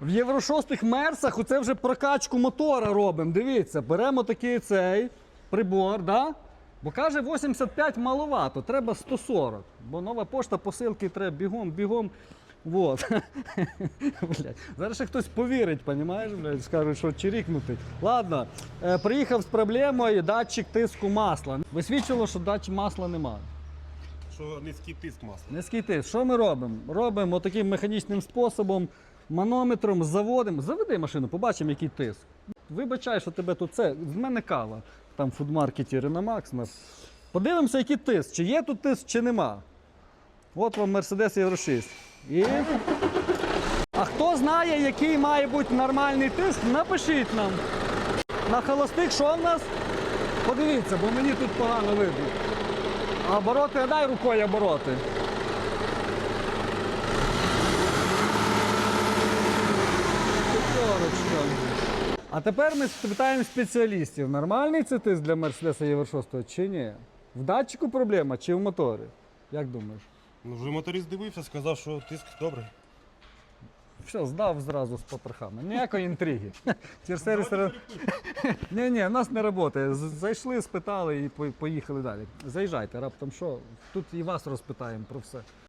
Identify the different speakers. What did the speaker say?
Speaker 1: В Євро 6 мерсах оце вже прокачку мотора робимо. Дивіться, беремо такий цей прибор, да? бо каже 85 маловато, треба 140. Бо нова пошта посилки треба бігом, бігом. Вот. Блядь. Зараз ще хтось повірить, понімаєш, блядь, скажуть, що чирікнути. Ладно, е, приїхав з проблемою датчик тиску масла. Висвічило, що датчик масла немає.
Speaker 2: Що низький тиск масла.
Speaker 1: Низький тиск. Що ми робимо? Робимо отаким механічним способом, манометром заводимо. Заведи машину, побачимо, який тиск. Вибачай, що тебе тут це. З мене кава. Там в фудмаркеті Реномакс. Подивимося, який тиск. Чи є тут тиск, чи нема. От вам Mercedes Euro 6. І... А хто знає, який має бути нормальний тиск, напишіть нам. На холостих що в нас? Подивіться, бо мені тут погано видно. А обороти, дай рукою обороти. А тепер ми спитаємо спеціалістів, нормальний це тиск для Мерседеса Євро 6 чи ні? В датчику проблема чи в моторі? Як думаєш?
Speaker 2: Ну вже моторист дивився, сказав, що тиск добрий.
Speaker 1: Все, здав зразу з потрохами. Ніякої інтриги. Тірсервіс... Ні, ні, у нас не працює. Зайшли, спитали і поїхали далі. Заїжджайте, раптом що. Тут і вас розпитаємо про все.